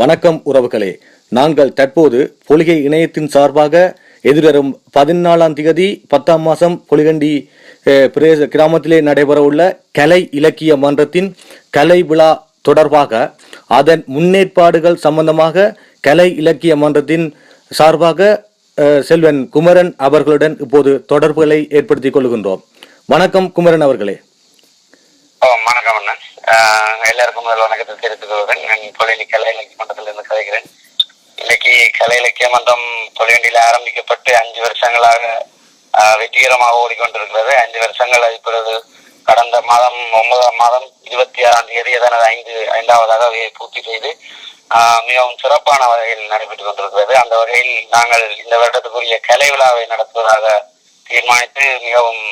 வணக்கம் உறவுகளே. நாங்கள் தற்போது பொலிகை இணையத்தின் சார்பாக எதிர்வரும் பதினாலாம் தேதி பத்தாம் மாதம் பொலிகண்டி பிரதேச கிராமத்திலே நடைபெறவுள்ள கலை இலக்கிய மன்றத்தின் கலை விழா தொடர்பாக அதன் முன்னேற்பாடுகள் சம்பந்தமாக கலை இலக்கிய மன்றத்தின் சார்பாக செல்வன் குமரன் அவர்களுடன் இப்போது தொடர்புகளை ஏற்படுத்திக் கொள்கின்றோம். வணக்கம் குமரன் அவர்களே. வணக்கம் அண்ணன் எல்லாருக்கும் முதல் வணக்கத்தை தெரிவித்துக் கொள்கிறேன் நான் தொழிலி கலை இலக்கிய மன்றத்திலிருந்து கதைகிறேன் இன்னைக்கு கலை இலக்கிய மன்றம் தொழிலில் ஆரம்பிக்கப்பட்டு அஞ்சு வருஷங்களாக வெற்றிகரமாக ஓடிக்கொண்டிருக்கிறது. அஞ்சு வருஷங்கள் இப்பொழுது கடந்த மாதம் ஒன்பதாம் மாதம் இருபத்தி ஆறாம் தேதி அதனது ஐந்து ஐந்தாவதாக பூர்த்தி செய்து மிகவும் சிறப்பான வகையில் நடைபெற்றுக் கொண்டிருக்கிறது. அந்த வகையில் நாங்கள் இந்த வருடத்துக்குரிய கலை விழாவை நடத்துவதாக தீர்மானித்து மிகவும்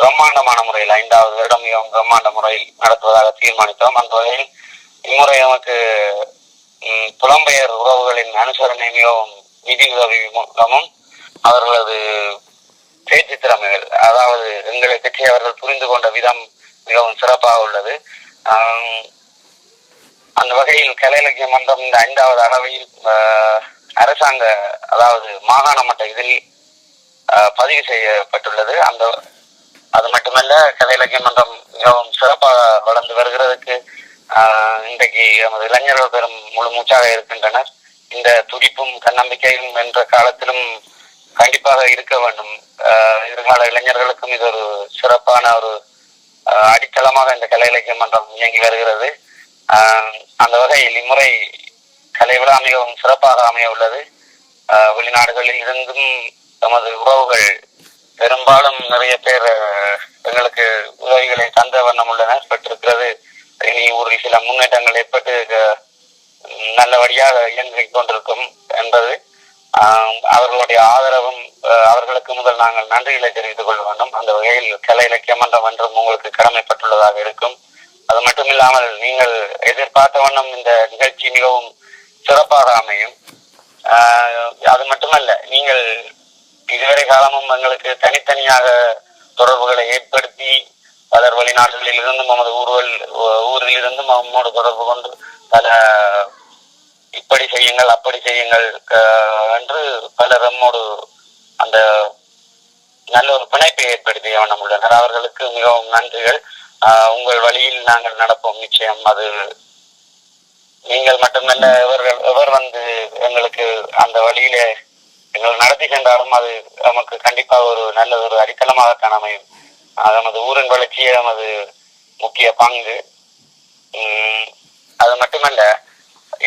பிரம்மாண்டமான முறையில் ஐந்தாவது வருடம் மிகவும் பிரம்மாண்ட முறையில் நடத்துவதாக தீர்மானித்தோம். அந்த வகையில் இம்முறை நமக்கு புலம்பெயர் உறவுகளின் அனுசரணை மிகவும் நிதி உதவி மூலமும் அவர்களது பேச்சு திறமைகள் அதாவது எங்களை பற்றி அவர்கள் புரிந்து கொண்ட விதம் மிகவும் சிறப்பாக உள்ளது. அந்த வகையில் கலை இலக்கிய மன்றம் இந்த ஐந்தாவது அளவையில் அரசாங்க அதாவது மாகாண மட்ட இதில் பதிவு செய்யப்பட்டுள்ளது. அந்த அது மட்டுமல்ல கலை இலக்கிய மன்றம் மிகவும் சிறப்பாக வளர்ந்து வருகிறதுக்கு இன்றைக்கு நமது இளைஞர்கள் பெரும் முழு மூச்சாக இருக்கின்றனர். இந்த துடிப்பும் தன்னம்பிக்கையும் என்ற காலத்திலும் கண்டிப்பாக இருக்க வேண்டும். எதிர்கால இளைஞர்களுக்கும் இது ஒரு சிறப்பான ஒரு அடித்தளமாக இந்த கலை இலக்கிய மன்றம் இயங்கி வருகிறது. அந்த வகையில் இம்முறை கலை விழா மிகவும் சிறப்பாக அமைய உள்ளது. வெளிநாடுகளில் இருந்தும் தமது உறவுகள் பெரும்பாலும் நிறைய பேர் எங்களுக்கு உதவிகளை தந்த வண்ணம் உள்ளனர் பெற்றிருக்கிறது. இனி ஒரு சில முன்னேற்றங்கள் ஏற்பட்டு நல்லபடியாக இயங்கிக் கொண்டிருக்கும் என்பது அவர்களுடைய ஆதரவும் அவர்களுக்கு முதல் நாங்கள் நன்றிகளை தெரிவித்துக் கொள்ள வேண்டும். அந்த வகையில் கலை இலக்கிய மன்றம் என்றும் உங்களுக்கு கடமைப்பட்டுள்ளதாக இருக்கும். அது மட்டுமில்லாமல் நீங்கள் எதிர்பார்த்த வண்ணம் இந்த நிகழ்ச்சி மிகவும் சிறப்பாக அமையும். அது மட்டுமல்ல நீங்கள் இதுவரை காலமும் எங்களுக்கு தனித்தனியாக தொடர்புகளை ஏற்படுத்தி பலர் வெளிநாடுகளில் இருந்தும் நமது ஊர்வல் ஊரில் இருந்தும் நம்மோடு தொடர்பு கொண்டு பல இப்படி செய்யுங்கள் அப்படி செய்யுங்கள் என்று பலர் நம்மோடு அந்த நல்ல ஒரு பிணைப்பை ஏற்படுத்திய வண்ணம் உள்ளனர். அவர்களுக்கு மிகவும் நன்றிகள். உங்கள் வழியில் நாங்கள் நடப்போம். நிச்சயம் அது நீங்கள் மட்டுமல்ல இவர்கள் எவர் வந்து எங்களுக்கு அந்த வழியிலே எங்கள் நடத்தி சென்றாலும் அது நமக்கு கண்டிப்பாக ஒரு நல்ல ஒரு அடித்தளமாகத்தான் அமையும். அது நமது ஊரின் வளர்ச்சியே நமது முக்கிய பங்கு. அது மட்டுமல்ல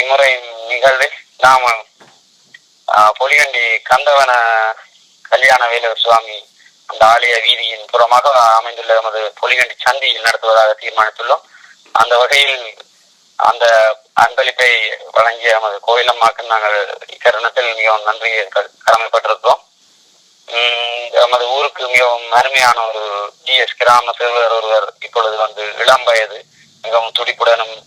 இம்முறை நிகழ்வில் நாம் பொலிகண்டி கந்தவன கல்யாண வேலூர் சுவாமி அந்த ஆலய வீதியின் புறமாக அமைந்துள்ள நமது பொலிகண்டி சந்தியில் நடத்துவதாக தீர்மானித்துள்ளோம். அந்த வகையில் அந்த அன்பளிப்பை வழங்கிய நமது கோயிலம்மாக்கு நாங்கள் இத்தருணத்தில் மிகவும் நன்றி க- கடமைப்பட்டிருக்கிறோம். நமது ஊருக்கு மிகவும் அருமையான ஒரு டிஎஸ் கிராம சிறுவர் ஒருவர் இப்பொழுது வந்து இளம் வயது மிகவும் துடிப்புடனும்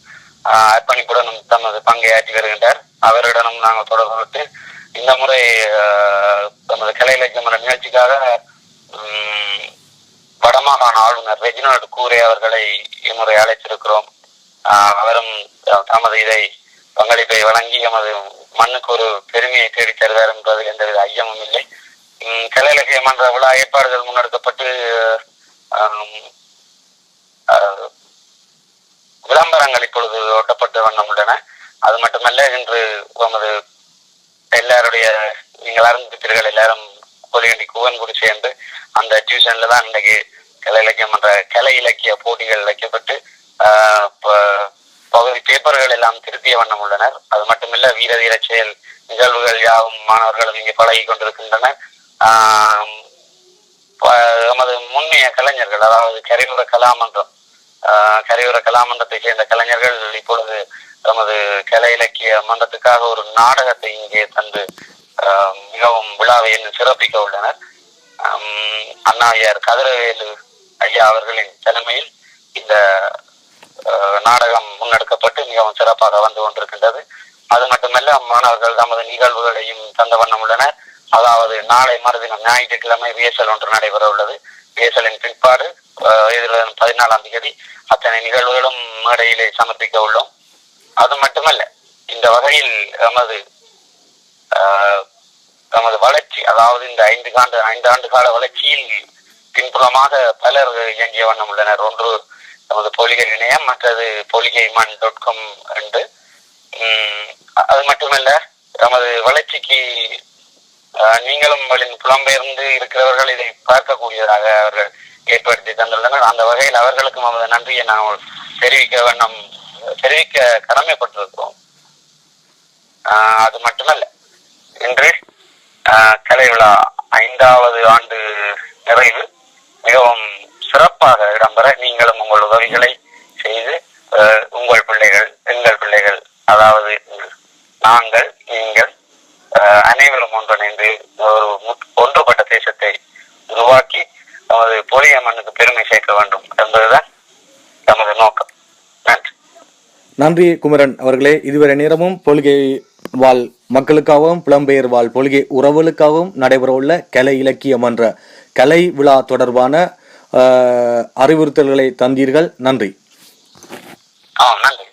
அர்ப்பணிப்புடனும் தமது பங்கை ஆற்றி வருகின்றார். அவரிடமும் நாங்கள் தொடர்பு கொண்டு இந்த முறை தமது நமது கலை இலக்கிய நிகழ்ச்சிக்காக வடமாகாண ஆளுநர் ரெஜினால்டு கூரே அவர்களை இம்முறை அழைத்திருக்கிறோம். தமது இதை பங்களிப்பை வழங்கி எமது மண்ணுக்கு ஒரு பெருமையை தேடி தருவார் என்பது எந்தவித ஐயமும் இல்லை. கலை இலக்கிய மன்ற விழா ஏற்பாடுகள் முன்னெடுக்கப்பட்டு விளம்பரங்கள் இப்பொழுது ஒட்டப்பட்ட வண்ணம் உள்ளன. அது மட்டுமல்ல இன்று நமது எல்லாருடைய நீங்கள் அறிந்திருப்பீர்கள் எல்லாரும் கோலியண்டி குவன் கூட சேர்ந்து அந்த டியூஷன்ல தான் இன்றைக்கு கலை இலக்கியம் என்ற கலை இலக்கிய போட்டிகள் வைக்கப்பட்டு ஆஹ், பகுதி பேப்பர்கள் எல்லாம் திருத்திய வண்ணம் உள்ளனர். அது மட்டுமில்ல வீர தீர செயல் நிகழ்வுகள் யாவும் மாணவர்களும் இங்கே பழகி கொண்டிருக்கின்றனர் ப- நமது முன்னைய கலைஞர்கள் அதாவது கரையோர கலாமன்றம் கரையோர கலாமன்றத்தை சேர்ந்த கலைஞர்கள் இப்பொழுது நமது கலை இலக்கிய மன்றத்துக்காக ஒரு நாடகத்தை இங்கே தந்து மிகவும் விழாவை என்று சிறப்பிக்க உள்ளனர். அண்ணாவியார் அண்ணா கதிரவேலு ஐயா அவர்களின் தலைமையில் இந்த மிகவும் சிறப்பாக வந்து கொண்டிருக்கின்றது. அது மட்டுமல்ல மாணவர்கள் தமது நிகழ்வுகளையும் தந்த வண்ணம் உள்ளனர் அதாவது நாளை மறுதினம் ஞாயிற்றுக்கிழமை விஎஸ்எல் ஒன்று நடைபெற உள்ளது. விஎஸ்எல்லின் பிற்பாடு எதிர்வரும் பதினாலாம் தேதி அத்தனை நிகழ்வுகளும் மேடையிலே சமர்ப்பிக்க உள்ளோம். அது மட்டுமல்ல இந்த வகையில் நமது ஆஹ், வளர்ச்சி அதாவது இந்த ஐந்து ஆண்டு ஐந்து ஆண்டு கால வளர்ச்சியில் பின்புலமாக பலர் இயங்கிய வண்ணம் உள்ளனர். ஒன்று நமது போலிகை இணையம் மற்றது போலிகை மண் டாட் காம் என்று. உம், அது மட்டுமல்ல நமது வளர்ச்சிக்கு ஆஹ், நீங்களும் புலம்பெயர்ந்து இருக்கிறவர்கள் இதை பார்க்கக்கூடியதாக அவர்கள் ஏற்படுத்தி தந்துள்ளனர். அந்த வகையில் அவர்களுக்கும் நமது நன்றியை நாம் தெரிவிக்க வண்ணம் தெரிவிக்க கடமைப்பட்டிருக்கிறோம். ஆஹ், அது மட்டுமல்ல இன்று ஆஹ், கலை விழா ஐந்தாவது ஆண்டு நிறைவு. மிகவும் சிறப்பாக இடம்பெற நீங்களும் உங்கள் உதவிகளை செய்து உங்கள் பிள்ளைகள் எங்கள் பிள்ளைகள் அதாவது நாங்கள் நீங்கள் அனைவரும் ஒன்றிணைந்து ஒரு ஒன்றுபட்ட தேசத்தை உருவாக்கி நமது போலிய மண்ணுக்கு பெருமை சேர்க்க வேண்டும் என்பதுதான் நமது நோக்கம். நன்றி. நன்றி குமரன் அவர்களே. இதுவரை நேரமும் பொலிகை வாழ் மக்களுக்காகவும் புலம்பெயர் வாழ் பொலிகை உறவுகளுக்காகவும் நடைபெறவுள்ள கலை இலக்கியம் என்ற கலை விழா தொடர்பான அறிவுறுத்தல்களை தந்தீர்கள். நன்றி. நன்றி.